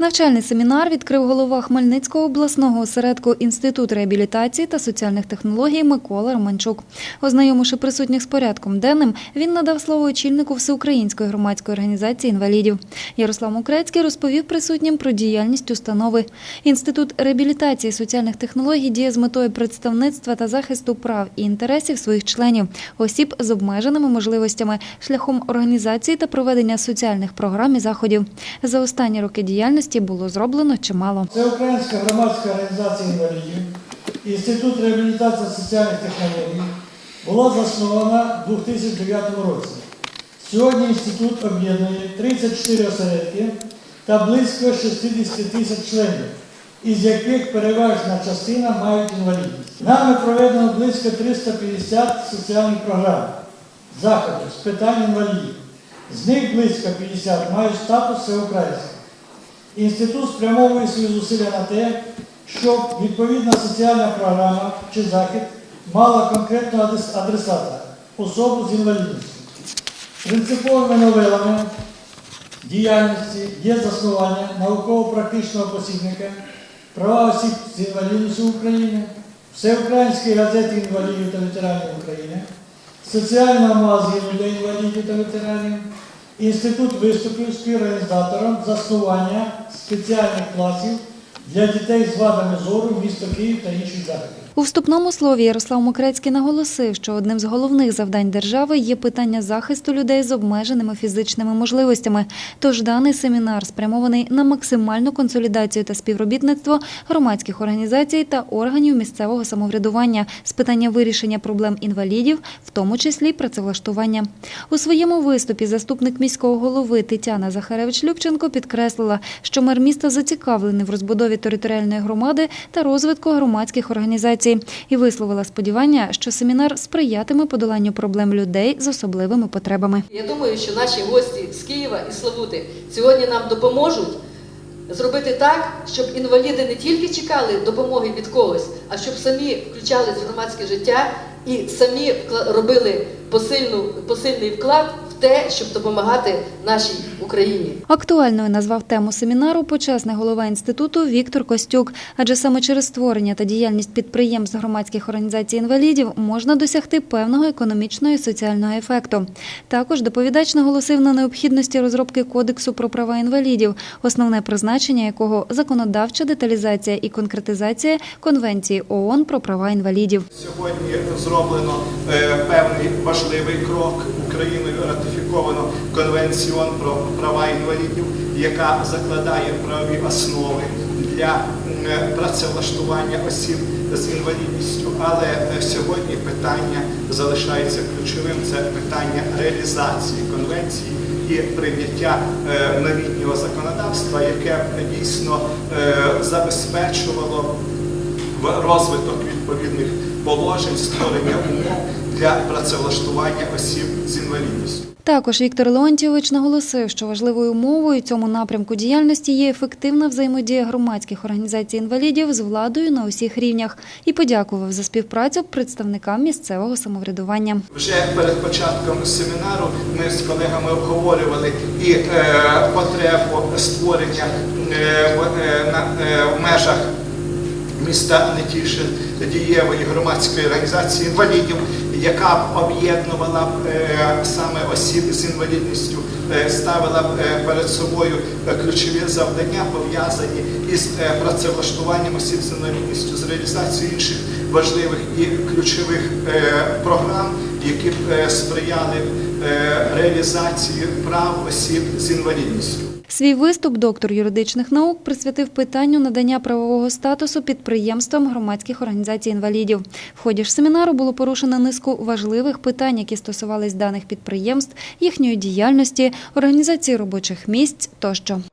Навчальний семінар відкрив голова Хмельницького обласного осередку Інститут реабілітації та соціальних технологій Микола Романчук. Ознайомивши присутніх з порядком денним, він надав слово очільнику Всеукраїнської громадської організації інвалідів. Ярослав Мукрецький розповів присутнім про діяльність установи. Інститут реабілітації соціальних технологій діє з метою представництва та захисту прав і інтересів своїх членів, осіб з обмеженими можливостями, шляхом організації та проведення соціальних програм і заходів. За останні роки діяльності було зроблено чимало. Це Українська громадська організація інвалідів, Інститут реабілітації соціальних технологій була заснована у 2009 році. Сьогодні інститут об'єднує 34 осередки та близько 60 тисяч членів, із яких переважна частина мають інвалідність. Нами проведено близько 350 соціальних програм, заходів з питань інвалідів. З них близько 50 мають статус всеукраїнських. Інститут спрямовує свої зусилля на те, щоб відповідна соціальна програма чи захід мала конкретного адрес- адресата особу з інвалідністю. Принциповими новелами діяльності є заснування науково-практичного посібника права осіб з інвалідністю України, Всеукраїнської газети інвалідів та ветеранів України, соціального магазину для інвалідів та ветеранів, Інститут виступив співорганізатором заснування спеціальних класів для дітей з вадами зору місто Київ та інших заходів. У вступному слові Ярослав Мокрецький наголосив, що одним з головних завдань держави є питання захисту людей з обмеженими фізичними можливостями. Тож даний семінар спрямований на максимальну консолідацію та співробітництво громадських організацій та органів місцевого самоврядування з питання вирішення проблем інвалідів, в тому числі працевлаштування. У своєму виступі заступник міського голови Тетяна Захаревич-Любченко підкреслила, що мер міста зацікавлений в розбудові територіальної громади та розвитку громадських організацій і висловила сподівання, що семінар сприятиме подоланню проблем людей з особливими потребами. Я думаю, що наші гості з Києва і Славути сьогодні нам допоможуть зробити так, щоб інваліди не тільки чекали допомоги від когось, а щоб самі включались в громадське життя і самі робили посильну, посильний вклад те, щоб допомагати нашій Україні. Актуальною назвав тему семінару почесний голова інституту Віктор Костюк, адже саме через створення та діяльність підприємств громадських організацій інвалідів можна досягти певного економічного і соціального ефекту. Також доповідач наголосив на необхідності розробки кодексу про права інвалідів, основне призначення якого законодавча деталізація і конкретизація Конвенції ООН про права інвалідів. Сьогодні зроблено е, певний важливий крок. Україною ратифіковано Конвенцію про права інвалідів, яка закладає правові основи для працевлаштування осіб з інвалідністю. Але е, сьогодні питання залишається ключовим. Це питання реалізації конвенції і прийняття е, новітнього законодавства, яке дійсно е, забезпечувало розвиток відповідних положень, створення умов для працевлаштування осіб з інвалідністю. Також Віктор Леонтійович наголосив, що важливою умовою цьому напрямку діяльності є ефективна взаємодія громадських організацій інвалідів з владою на усіх рівнях і подякував за співпрацю представникам місцевого самоврядування. Вже перед початком семінару ми з колегами обговорювали і е, потребу створення е, е, в межах міста Нетішин дієвої громадської організації інвалідів, яка б об'єднувала б е, саме осіб з інвалідністю, е, ставила б е, перед собою ключові завдання, пов'язані із працевлаштуванням осіб з інвалідністю, з реалізацією інших важливих і ключових програм, які б е, сприяли е, реалізації прав осіб з інвалідністю. Свій виступ доктор юридичних наук присвятив питанню надання правового статусу підприємствам громадських організацій інвалідів. В ході ж семінару було порушено низку важливих питань, які стосувались даних підприємств, їхньої діяльності, організації робочих місць тощо.